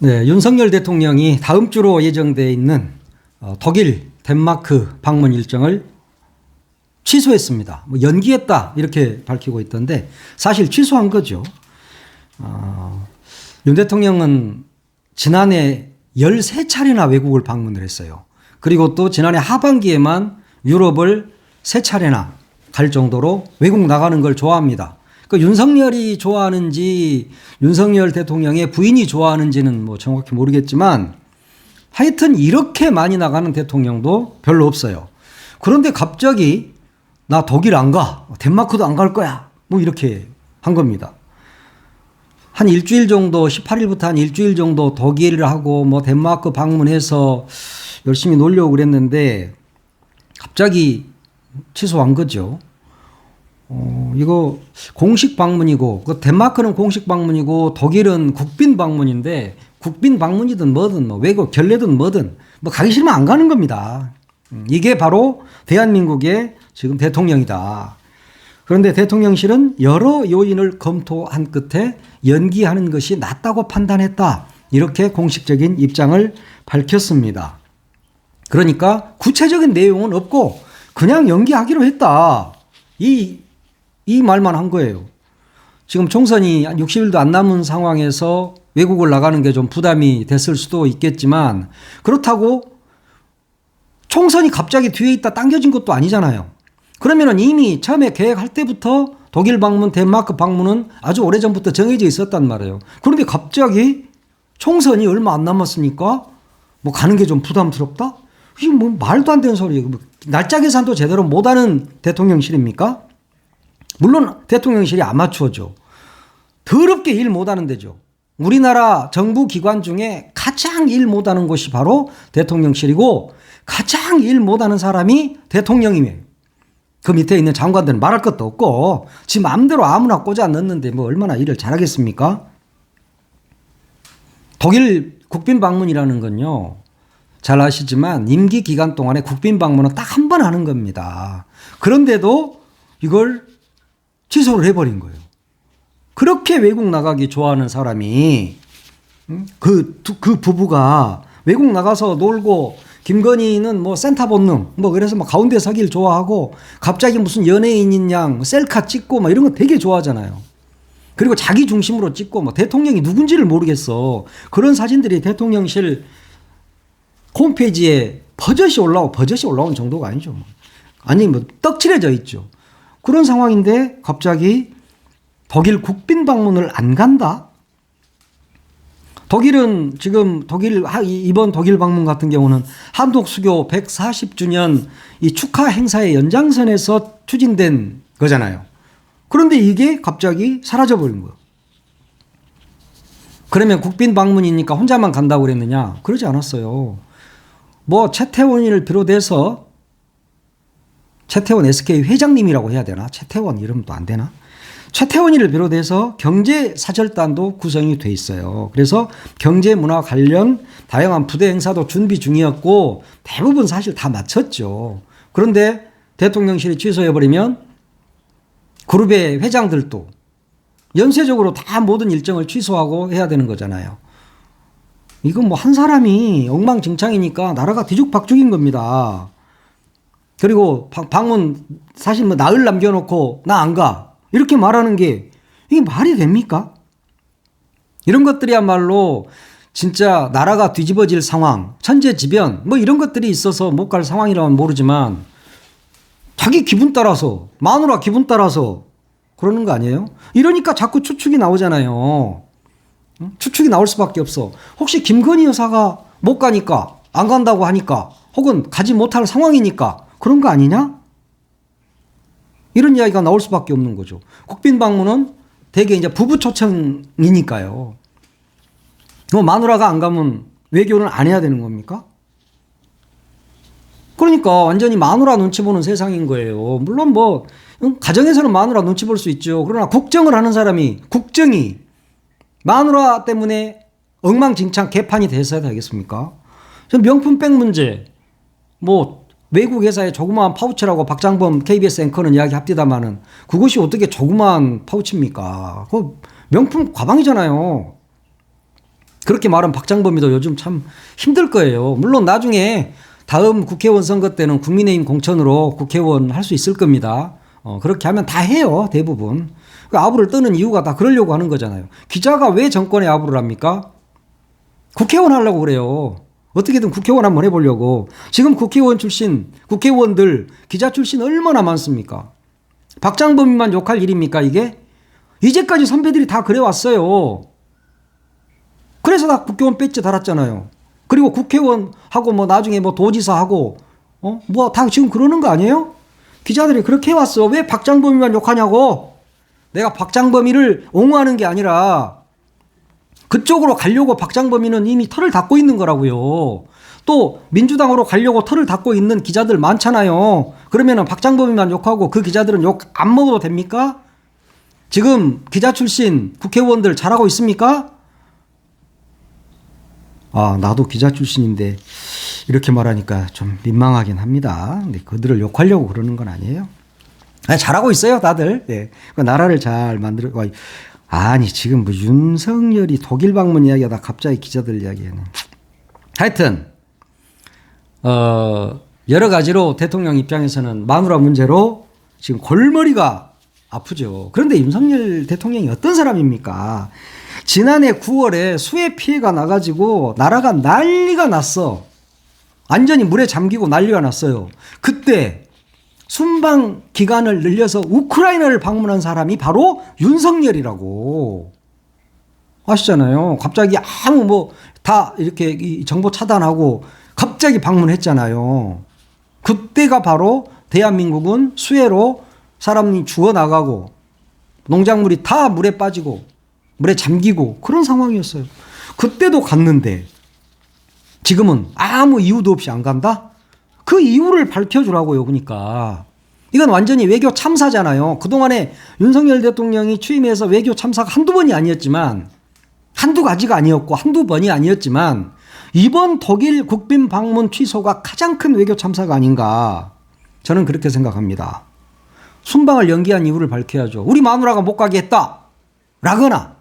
네, 윤석열 대통령이 다음 주로 예정돼 있는 어, 독일, 덴마크 방문 일정을 취소했습니다. 뭐 연기했다 이렇게 밝히고 있던데 사실 취소한 거죠. 어, 윤 대통령은 지난해 13차례나 외국을 방문을 했어요. 그리고 또 지난해 하반기에만 유럽을 세 차례나 갈 정도로 외국 나가는 걸 좋아합니다. 그 윤석열이 좋아하는지 윤석열 대통령의 부인이 좋아하는지는 뭐 정확히 모르겠지만 하여튼 이렇게 많이 나가는 대통령도 별로 없어요. 그런데 갑자기 나 독일 안 가. 덴마크도 안 갈 거야. 뭐 이렇게 한 겁니다. 한 일주일 정도, 18일부터 한 일주일 정도 독일을 하고 뭐 덴마크 방문해서 열심히 놀려고 그랬는데 갑자기 취소한 거죠. 어, 이거 공식 방문이고, 그 덴마크는 공식 방문이고, 독일은 국빈 방문인데, 국빈 방문이든 뭐든, 뭐 외국 결례든 뭐든, 뭐 가기 싫으면 안 가는 겁니다. 음, 이게 바로 대한민국의 지금 대통령이다. 그런데 대통령실은 여러 요인을 검토한 끝에 연기하는 것이 낫다고 판단했다. 이렇게 공식적인 입장을 밝혔습니다. 그러니까 구체적인 내용은 없고 그냥 연기하기로 했다. 이, 이 말만 한 거예요. 지금 총선이 60일도 안 남은 상황에서 외국을 나가는 게 좀 부담이 됐을 수도 있겠지만 그렇다고 총선이 갑자기 뒤에 있다 당겨진 것도 아니잖아요. 그러면은 이미 처음에 계획할 때부터 독일 방문, 덴마크 방문은 아주 오래전부터 정해져 있었단 말이에요. 그런데 갑자기 총선이 얼마 안 남았으니까 뭐 가는 게 좀 부담스럽다? 이게 뭐 말도 안 되는 소리예요. 뭐 날짜 계산도 제대로 못하는 대통령실입니까? 물론 대통령실이 아마추어죠. 더럽게 일 못하는 데죠. 우리나라 정부 기관 중에 가장 일 못하는 곳이 바로 대통령실이고 가장 일 못하는 사람이 대통령이에요. 그 밑에 있는 장관들은 말할 것도 없고 지 마음대로 아무나 꽂아 넣는데 뭐 얼마나 일을 잘하겠습니까? 독일 국빈 방문이라는 건요. 잘 아시지만 임기 기간 동안에 국빈 방문은 딱 한 번 하는 겁니다. 그런데도 이걸 취소를 해버린 거예요. 그렇게 외국 나가기 좋아하는 사람이 그, 그 부부가 외국 나가서 놀고 김건희는 뭐 센터 본능 뭐 그래서 막 가운데 서기를 좋아하고 갑자기 무슨 연예인인 양 셀카 찍고 막 이런 거 되게 좋아하잖아요. 그리고 자기 중심으로 찍고 뭐 대통령이 누군지를 모르겠어. 그런 사진들이 대통령실 홈페이지에 버젓이 올라오고 버젓이 올라온 정도가 아니죠. 뭐. 아니 뭐 떡칠해져 있죠. 그런 상황인데 갑자기 독일 국빈 방문을 안 간다? 독일은 지금 독일 이번 독일 방문 같은 경우는 한독 수교 140주년 이 축하 행사의 연장선에서 추진된 거잖아요. 그런데 이게 갑자기 사라져 버린 거예요. 그러면 국빈 방문이니까 혼자만 간다고 그랬느냐? 그러지 않았어요. 뭐 최태원을 비롯해서 최태원 SK 회장님이라고 해야 되나? 최태원 이름도 안 되나? 최태원이를 비롯해서 경제 사절단도 구성이 돼 있어요. 그래서 경제 문화 관련 다양한 부대 행사도 준비 중이었고 대부분 사실 다 마쳤죠. 그런데 대통령실이 취소해 버리면 그룹의 회장들도 연쇄적으로 다 모든 일정을 취소하고 해야 되는 거잖아요. 이건 뭐 한 사람이 엉망진창이니까 나라가 뒤죽박죽인 겁니다. 그리고 방문 사실 뭐 나흘 남겨놓고 나 안 가. 이렇게 말하는 게 이게 말이 됩니까? 이런 것들이야말로 진짜 나라가 뒤집어질 상황, 천재지변 뭐 이런 것들이 있어서 못 갈 상황이라면 모르지만 자기 기분 따라서 마누라 기분 따라서 그러는 거 아니에요? 이러니까 자꾸 추측이 나오잖아요. 추측이 나올 수밖에 없어. 혹시 김건희 여사가 못 가니까 안 간다고 하니까 혹은 가지 못할 상황이니까 그런 거 아니냐? 이런 이야기가 나올 수밖에 없는 거죠. 국빈 방문은 대개 이제 부부 초청이니까요. 뭐 마누라가 안 가면 외교는 안 해야 되는 겁니까? 그러니까 완전히 마누라 눈치 보는 세상인 거예요. 물론 뭐 가정에서는 마누라 눈치 볼 수 있죠. 그러나 국정을 하는 사람이 국정이 마누라 때문에 엉망진창 개판이 돼서야 되겠습니까? 명품백 문제 뭐 외국 회사의 조그마한 파우치라고 박장범 KBS 앵커는 이야기 합디다마는 그것이 어떻게 조그마한 파우치입니까? 그 명품 가방이잖아요. 그렇게 말하면 박장범이도 요즘 참 힘들 거예요. 물론 나중에 다음 국회의원 선거 때는 국민의힘 공천으로 국회의원 할 수 있을 겁니다. 어, 그렇게 하면 다 해요, 대부분. 그 아부를 떠는 이유가 다 그러려고 하는 거잖아요. 기자가 왜 정권에 아부를 합니까? 국회의원 하려고 그래요. 어떻게든 국회의원 한번 해보려고. 지금 국회의원 출신, 국회의원들, 기자 출신 얼마나 많습니까? 박장범만 욕할 일입니까, 이게? 이제까지 선배들이 다 그래왔어요. 그래서 다 국회의원 배지 달았잖아요. 그리고 국회의원하고 뭐 나중에 뭐 도지사하고, 어? 뭐 다 지금 그러는 거 아니에요? 기자들이 그렇게 해왔어. 왜 박장범이만 욕하냐고? 내가 박장범이를 옹호하는 게 아니라 그쪽으로 가려고 박장범이는 이미 털을 닫고 있는 거라고요. 또 민주당으로 가려고 털을 닫고 있는 기자들 많잖아요. 그러면은 박장범이만 욕하고 그 기자들은 욕 안 먹어도 됩니까? 지금 기자 출신 국회의원들 잘하고 있습니까? 아, 나도 기자 출신인데 이렇게 말하니까 좀 민망하긴 합니다. 근데 그들을 욕하려고 그러는 건 아니에요. 아니, 잘하고 있어요, 다들. 예. 그 나라를 잘 만들어. 아니, 지금 뭐 윤석열이 독일 방문 이야기하다 갑자기 기자들 이야기하는. 하여튼, 어, 여러 가지로 대통령 입장에서는 마누라 문제로 지금 골머리가 아프죠. 그런데 윤석열 대통령이 어떤 사람입니까? 지난해 9월에 수해 피해가 나가지고 나라가 난리가 났어. 완전히 물에 잠기고 난리가 났어요. 그때 순방 기간을 늘려서 우크라이나를 방문한 사람이 바로 윤석열이라고. 아시잖아요. 갑자기 아무 뭐 다 이렇게 이 정보 차단하고 갑자기 방문했잖아요. 그때가 바로 대한민국은 수해로 사람이 죽어 나가고 농작물이 다 물에 빠지고 물에 잠기고 그런 상황이었어요. 그때도 갔는데 지금은 아무 이유도 없이 안 간다? 그 이유를 밝혀주라고요, 그러니까. 이건 완전히 외교 참사잖아요. 그동안에 윤석열 대통령이 취임해서 외교 참사가 한두 번이 아니었지만, 한두 가지가 아니었고, 한두 번이 아니었지만, 이번 독일 국빈 방문 취소가 가장 큰 외교 참사가 아닌가. 저는 그렇게 생각합니다. 순방을 연기한 이유를 밝혀야죠. 우리 마누라가 못 가게 했다. 라거나,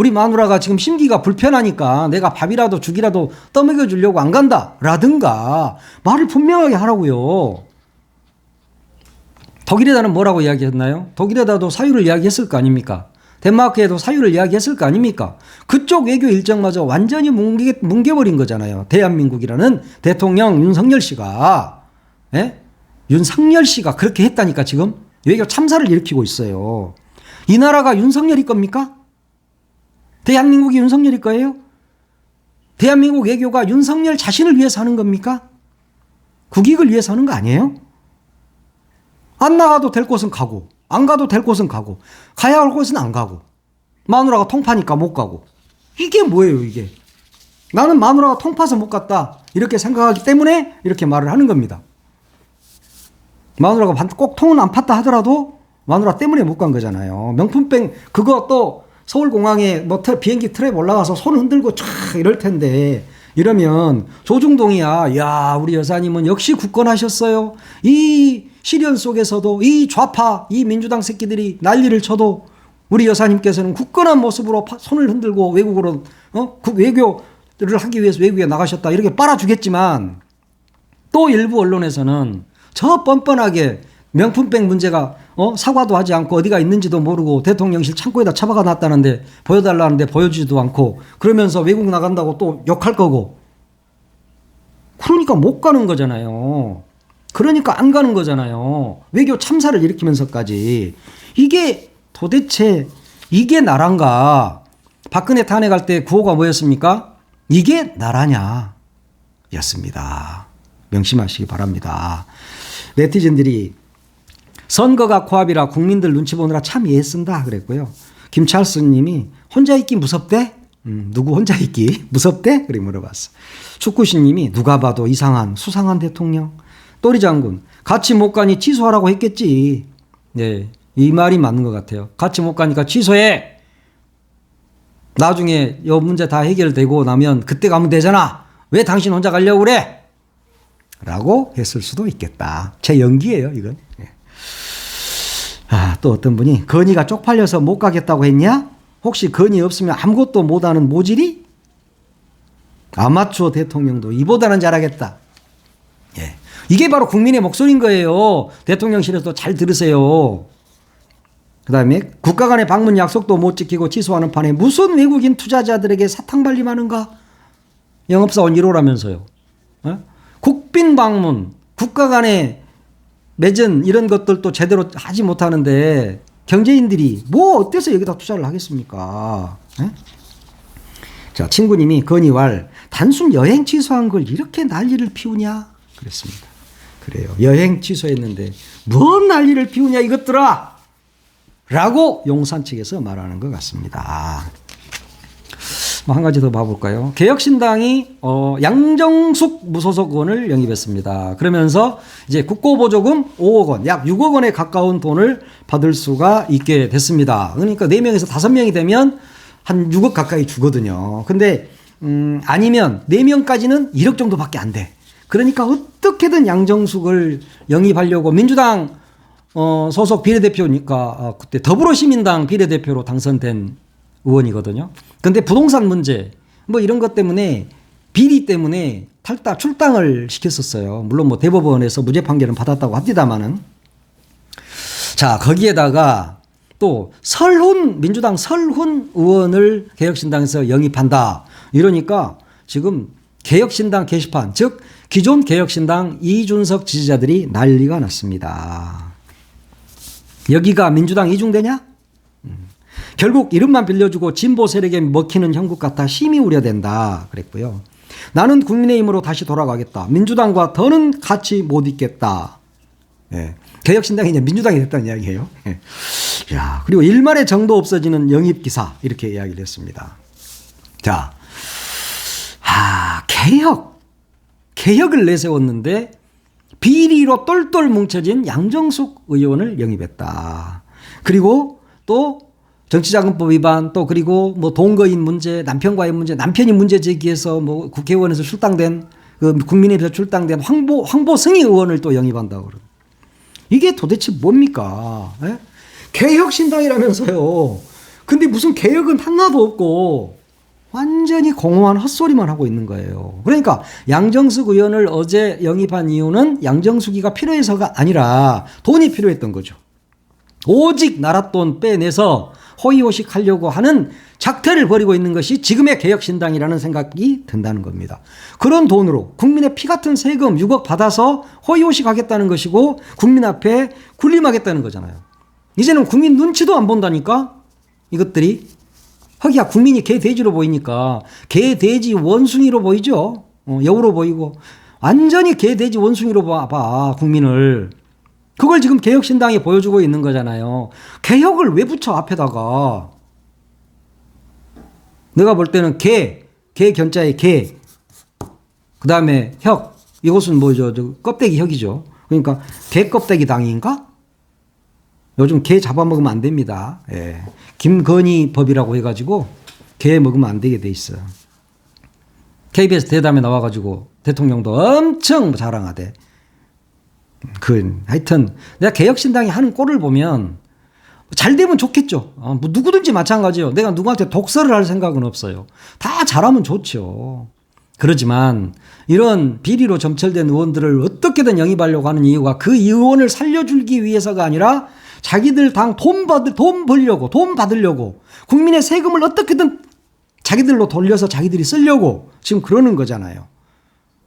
우리 마누라가 지금 심기가 불편하니까 내가 밥이라도 죽이라도 떠먹여 주려고 안 간다. 라든가 말을 분명하게 하라고요. 독일에다는 뭐라고 이야기했나요? 독일에다도 사유를 이야기했을 거 아닙니까? 덴마크에도 사유를 이야기했을 거 아닙니까? 그쪽 외교 일정마저 완전히 뭉개, 뭉개버린 거잖아요. 대한민국이라는 대통령 윤석열 씨가, 예? 윤석열 씨가 그렇게 했다니까 지금 외교 참사를 일으키고 있어요. 이 나라가 윤석열이 겁니까? 대한민국이 윤석열일 거예요? 대한민국 외교가 윤석열 자신을 위해서 하는 겁니까? 국익을 위해서 하는 거 아니에요? 안 나가도 될 곳은 가고, 안 가도 될 곳은 가고, 가야 할 곳은 안 가고, 마누라가 통파니까 못 가고. 이게 뭐예요, 이게? 나는 마누라가 통파서 못 갔다. 이렇게 생각하기 때문에 이렇게 말을 하는 겁니다. 마누라가 꼭 통은 안 팠다 하더라도 마누라 때문에 못 간 거잖아요. 명품백, 그거 또 서울공항에 뭐 트, 비행기 트랩 올라가서 손 흔들고 촥 이럴 텐데 이러면 조중동이야. 야, 우리 여사님은 역시 굳건하셨어요. 이 시련 속에서도 이 좌파, 이 민주당 새끼들이 난리를 쳐도 우리 여사님께서는 굳건한 모습으로 손을 흔들고 외국으로 어? 외교를 하기 위해서 외국에 나가셨다. 이렇게 빨아주겠지만 또 일부 언론에서는 저 뻔뻔하게 명품백 문제가 어? 사과도 하지 않고 어디가 있는지도 모르고 대통령실 창고에다 처박아 놨다는데 보여달라는데 보여주지도 않고 그러면서 외국 나간다고 또 욕할 거고 그러니까 못 가는 거잖아요. 그러니까 안 가는 거잖아요. 외교 참사를 일으키면서까지 이게 도대체 이게 나란가? 박근혜 탄핵할 때 구호가 뭐였습니까? 이게 나라냐? 였습니다. 명심하시기 바랍니다. 네티즌들이 선거가 코앞이라 국민들 눈치 보느라 참 애쓴다 그랬고요. 김찰스 님이 혼자 있기 무섭대? 음, 누구 혼자 있기 무섭대? 그렇게 물어봤어. 축구신 님이 누가 봐도 이상한 수상한 대통령. 또리 장군 같이 못 가니 취소하라고 했겠지. 네. 이 말이 맞는 것 같아요. 같이 못 가니까 취소해. 나중에 이 문제 다 해결되고 나면 그때 가면 되잖아. 왜 당신 혼자 가려고 그래? 라고 했을 수도 있겠다. 제 연기예요, 이건. 예. 아, 또 어떤 분이 건이가 쪽팔려서 못 가겠다고 했냐? 혹시 건이 없으면 아무것도 못하는 모질이? 아마추어 대통령도 이보다는 잘하겠다. 예. 이게 바로 국민의 목소리인 거예요. 대통령실에서 잘 들으세요. 그 다음에 국가 간의 방문 약속도 못 지키고 취소하는 판에 무슨 외국인 투자자들에게 사탕 발림하는가? 영업사원 1호라면서요. 어? 국빈 방문, 국가 간의 매전 이런 것들도 제대로 하지 못하는데 경제인들이 뭐 어때서 여기다 투자를 하겠습니까? 예? 자, 친구님이 건의왈 단순 여행 취소한 걸 이렇게 난리를 피우냐? 그랬습니다. 그래요. 여행 취소했는데 뭔 난리를 피우냐 이것들아! 라고 용산 측에서 말하는 것 같습니다. 뭐한 가지 더 봐볼까요? 개혁신당이 어, 양정숙 무소속 의원을 영입했습니다. 그러면서 이제 국고보조금 5억 원, 약 6억 원에 가까운 돈을 받을 수가 있게 됐습니다. 그러니까 4명에서 5명이 되면 한 6억 가까이 주거든요. 근데 음, 아니면 4명까지는 1억 정도밖에 안 돼. 그러니까 어떻게든 양정숙을 영입하려고 민주당 어, 소속 비례대표니까 어, 그때 더불어시민당 비례대표로 당선된 의원이거든요. 근데 부동산 문제 뭐 이런 것 때문에 비리 때문에 탈당 출당을 시켰었어요. 물론 뭐 대법원에서 무죄 판결은 받았다고 합니다만은 자 거기에다가 또 설훈 민주당 설훈 의원을 개혁신당에서 영입한다 이러니까 지금 개혁신당 게시판 즉 기존 개혁신당 이준석 지지자들이 난리가 났습니다. 여기가 민주당 이중대냐? 음. 결국 이름만 빌려주고 진보 세력에 먹히는 형국 같아 심히 우려된다 그랬고요. 나는 국민의힘으로 다시 돌아가겠다. 민주당과 더는 같이 못 있겠다. 예. 개혁신당이 이제 민주당이 됐다는 이야기예요. 예. 야, 그리고 일말의 정도 없어지는 영입 기사 이렇게 이야기를 했습니다. 자, 아, 개혁. 개혁을 내세웠는데 비리로 똘똘 뭉쳐진 양정숙 의원을 영입했다. 그리고 또 정치자금법 위반 또 그리고 뭐 동거인 문제, 남편과의 문제, 남편이 문제 제기해서 뭐 국회의원에서 출당된 그 국민의힘에서 출당된 황보 황보승희 의원을 또 영입한다고 그러. 이게 도대체 뭡니까? 예? 개혁신당이라면서요. 근데 무슨 개혁은 하나도 없고 완전히 공허한 헛소리만 하고 있는 거예요. 그러니까 양정숙 의원을 어제 영입한 이유는 양정숙이가 필요해서가 아니라 돈이 필요했던 거죠. 오직 나랏돈 빼내서 호의호식 하려고 하는 작태를 벌이고 있는 것이 지금의 개혁신당이라는 생각이 든다는 겁니다. 그런 돈으로 국민의 피 같은 세금 6억 받아서 호의호식 하겠다는 것이고 국민 앞에 군림하겠다는 거잖아요. 이제는 국민 눈치도 안 본다니까 이것들이 허기야 국민이 개 돼지로 보이니까 개 돼지 원숭이로 보이죠. 어, 여우로 보이고 완전히 개 돼지 원숭이로 봐, 봐 국민을. 그걸 지금 개혁신당이 보여주고 있는 거잖아요. 개혁을 왜 붙여 앞에다가? 내가 볼 때는 개, 개 견자의 개, 그 다음에 혁, 이것은 뭐죠? 저 껍데기 혁이죠. 그러니까 개 껍데기 당인가? 요즘 개 잡아먹으면 안 됩니다. 예. 김건희 법이라고 해가지고 개 먹으면 안 되게 돼 있어요. KBS 대담에 나와가지고 대통령도 엄청 자랑하대. 그 하여튼 내가 개혁신당이 하는 꼴을 보면 잘 되면 좋겠죠. 어, 뭐 누구든지 마찬가지요. 내가 누구한테 독설을 할 생각은 없어요. 다 잘하면 좋죠. 그렇지만 이런 비리로 점철된 의원들을 어떻게든 영입하려고 하는 이유가 그 의원을 살려주기 위해서가 아니라 자기들 당 돈 받을 돈 벌려고 돈 받으려고 국민의 세금을 어떻게든 자기들로 돌려서 자기들이 쓰려고 지금 그러는 거잖아요.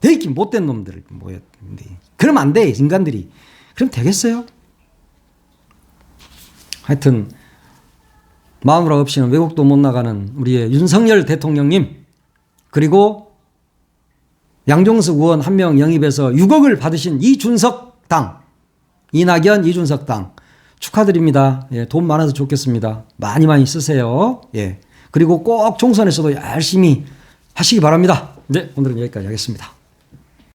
되게 못된 놈들 뭐였는데 그러면 안돼 인간들이 그럼 되겠어요? 하여튼 마누라 없이는 외국도 못 나가는 우리의 윤석열 대통령님 그리고 양종석 의원 한 명 영입해서 6억을 받으신 이준석 당 이낙연 이준석 당 축하드립니다. 예, 돈 많아서 좋겠습니다. 많이 많이 쓰세요. 예. 그리고 꼭 총선에서도 열심히 하시기 바랍니다. 네, 오늘은 여기까지 하겠습니다.